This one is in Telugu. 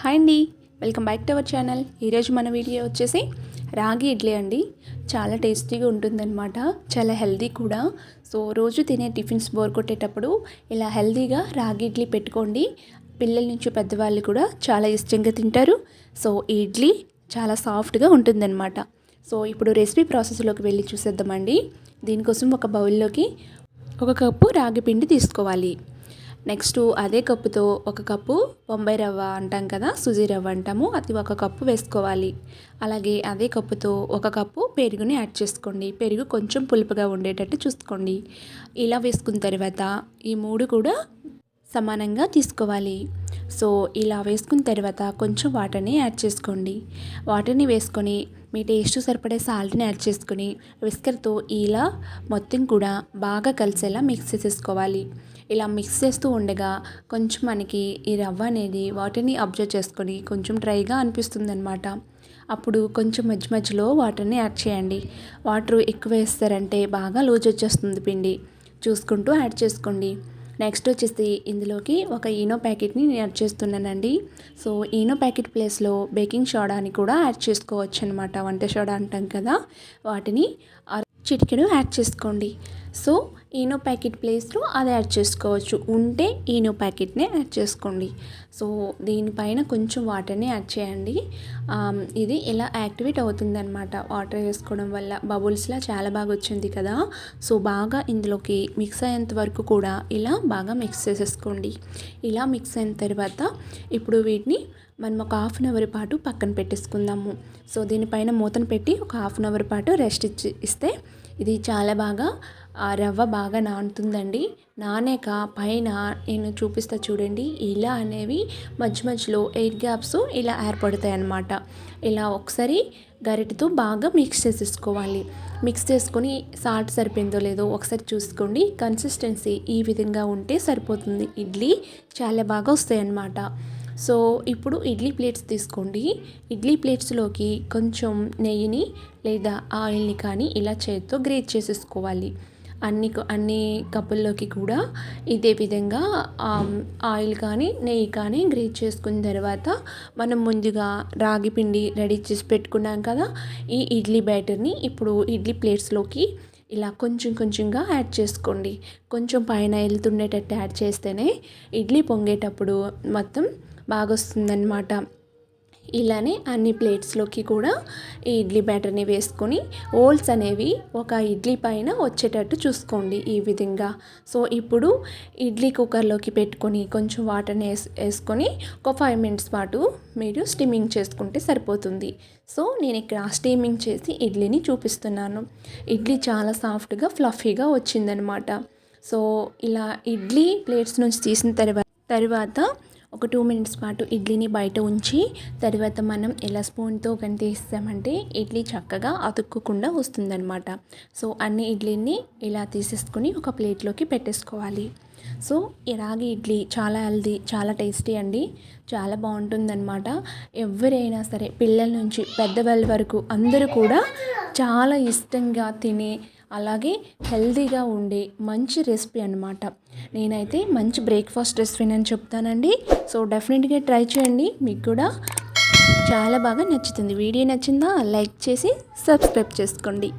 హాయ్ అండి. Welcome back to our channel. ఈరోజు మన వీడియో వచ్చేసి రాగి ఇడ్లీ అండి. చాలా టేస్టీగా ఉంటుందన్నమాట. చాలా హెల్దీ కూడా. సో రోజు తినే టిఫిన్స్ బోర్ కొట్టేటప్పుడు ఇలా హెల్దీగా రాగి ఇడ్లీ పెట్టుకోండి. పిల్లల నుంచి పెద్దవాళ్ళు కూడా చాలా ఇష్టంగా తింటారు. సో ఈ ఇడ్లీ చాలా సాఫ్ట్గా ఉంటుందన్నమాట. సో ఇప్పుడు రెసిపీ ప్రాసెస్లోకి వెళ్ళి చూసేద్దామండి. దీనికోసం ఒక బౌల్లోకి ఒక కప్పు రాగి పిండి తీసుకోవాలి. నెక్స్ట్ అదే కప్పుతో ఒక కప్పు బొంబాయి రవ్వ అంటాం కదా సుజీ రవ్వ అంటాము. అది ఒక కప్పు వేసుకోవాలి. అలాగే అదే కప్పుతో ఒక కప్పు పెరుగుని యాడ్ చేసుకోండి. పెరుగు కొంచెం పులుపుగా ఉండేటట్టు చూసుకోండి. ఇలా వేసుకున్న తర్వాత ఈ మూడు కూడా సమానంగా తీసుకోవాలి. సో ఇలా వేసుకున్న తర్వాత కొంచెం వాటర్ని యాడ్ చేసుకోండి. వాటర్ని వేసుకొని మీ టేస్ట్ సరిపడే సాల్ట్ని యాడ్ చేసుకొని విస్కర్తో ఇలా మొత్తం కూడా బాగా కలిసేలా మిక్స్ చేసేసుకోవాలి. ఇలా మిక్స్ చేస్తూ ఉండగా కొంచెం మనకి ఈ రవ్వ అనేది వాటర్ని అబ్జర్వ్ చేసుకొని కొంచెం డ్రైగా అనిపిస్తుంది అనమాట అప్పుడు కొంచెం మధ్య మధ్యలో వాటర్ని యాడ్ చేయండి. వాటర్ ఎక్కువ వేస్తారంటే బాగా లూజ్ వచ్చేస్తుంది పిండి. చూసుకుంటూ యాడ్ చేసుకోండి. నెక్స్ట్ వచ్చేసి ఇందులోకి ఒక ఈనో ప్యాకెట్ని నేను యాడ్ చేస్తున్నానండి. సో ఈనో ప్యాకెట్ ప్లేస్లో బేకింగ్ సోడాని కూడా యాడ్ చేసుకోవచ్చు అనమాట వంట సోడా అంటాం కదా వాటిని చిటికెడు యాడ్ చేసుకోండి. సో ఈనో ప్యాకెట్ ప్లేస్లో అది యాడ్ చేసుకోవచ్చు. ఉంటే ఈనో ప్యాకెట్నే యాడ్ చేసుకోండి. సో దీనిపైన కొంచెం వాటర్ని యాడ్ చేయండి. ఇది ఇలా యాక్టివేట్ అవుతుందన్నమాట. వాటర్ వేసుకోవడం వల్ల బబుల్స్లా చాలా బాగా వచ్చింది కదా. సో బాగా ఇందులోకి మిక్స్ అయ్యేంత వరకు కూడా ఇలా బాగా మిక్స్ చేసేసుకోండి. ఇలా మిక్స్ అయిన తర్వాత ఇప్పుడు వీటిని మనం ఒక హాఫ్ అన్ అవర్ పాటు పక్కన పెట్టేసుకుందాము. సో దీనిపైన మూతను పెట్టి ఒక హాఫ్ అన్ అవర్ పాటు రెస్ట్ ఇచ్చి ఇస్తే ఇది చాలా బాగా రవ్వ బాగా నానుతుందండి. నానాక పైన నేను చూపిస్తా చూడండి. ఇలా అనేవి మధ్య మధ్యలో ఎయిర్ గ్యాప్స్ ఇలా ఏర్పడతాయి అన్నమాట ఇలా ఒకసారి గరిటతో బాగా మిక్స్ చేసేసుకోవాలి. మిక్స్ చేసుకొని సాల్ట్ సరిపోయిందో లేదో ఒకసారి చూసుకోండి. కన్సిస్టెన్సీ ఈ విధంగా ఉంటే సరిపోతుంది. ఇడ్లీ చాలా బాగా వస్తాయి అన్నమాట సో ఇప్పుడు ఇడ్లీ ప్లేట్స్ తీసుకోండి. ఇడ్లీ ప్లేట్స్లోకి కొంచెం నెయ్యిని లేదా ఆయిల్ని కానీ ఇలా చేతితో గ్రేట్ చేసేసుకోవాలి. అన్ని అన్ని కప్పుల్లోకి కూడా ఇదే విధంగా ఆయిల్ కానీ నెయ్యి కానీ గ్రేట్ చేసుకున్న తర్వాత మనం ముందుగా రాగి పిండి రెడీ చేసి పెట్టుకున్నాం కదా ఈ ఇడ్లీ బ్యాటర్ని ఇప్పుడు ఇడ్లీ ప్లేట్స్లోకి ఇలా కొంచెం కొంచెంగా యాడ్ చేసుకోండి. కొంచెం పైన వెళ్తుండేటట్టు యాడ్ చేస్తేనే ఇడ్లీ పొంగేటప్పుడు మొత్తం బాగా వస్తుందన్నమాట ఇలానే అన్ని ప్లేట్స్లోకి కూడా ఈ ఇడ్లీ బ్యాటర్ని వేసుకొని ఓల్స్ అనేవి ఒక ఇడ్లీ పైన వచ్చేటట్టు చూసుకోండి ఈ విధంగా. సో ఇప్పుడు ఇడ్లీ కుక్కర్లోకి పెట్టుకొని కొంచెం వాటర్ని వేసి వేసుకొని ఒక ఫైవ్ మినిట్స్ పాటు మీరు స్టిమ్మింగ్ చేసుకుంటే సరిపోతుంది. సో నేను ఇక్కడ స్టీమింగ్ చేసి ఇడ్లీని చూపిస్తున్నాను. ఇడ్లీ చాలా సాఫ్ట్గా ఫ్లఫీగా వచ్చిందనమాట. సో ఇలా ఇడ్లీ ప్లేట్స్ నుంచి తీసిన తర్వాత తర్వాత ఒక టూ మినిట్స్ పాటు ఇడ్లీని బయట ఉంచి తర్వాత మనం ఎలా స్పూన్తో కానీ తీస్తామంటే ఇడ్లీ చక్కగా అతుక్కకుండా వస్తుందన్నమాట. సో అన్ని ఇడ్లీని ఇలా తీసేసుకొని ఒక ప్లేట్లోకి పెట్టేసుకోవాలి. సో ఈ రాగి ఇడ్లీ చాలా హెల్దీ చాలా టేస్టీ అండి. చాలా బాగుంటుందన్నమాట. ఎవరైనా సరే పిల్లల నుంచి పెద్దవాళ్ళ వరకు అందరూ కూడా చాలా ఇష్టంగా తినే అలాగే హెల్దీగా ఉండే మంచి రెసిపీ అనమాట నేనైతే మంచి బ్రేక్ఫాస్ట్ రెసిపీ అని చెప్తానండి. సో డెఫినెట్గా ట్రై చేయండి. మీకు కూడా చాలా బాగా నచ్చుతుంది. వీడియో నచ్చిందా? లైక్ చేసి సబ్స్క్రైబ్ చేసుకోండి.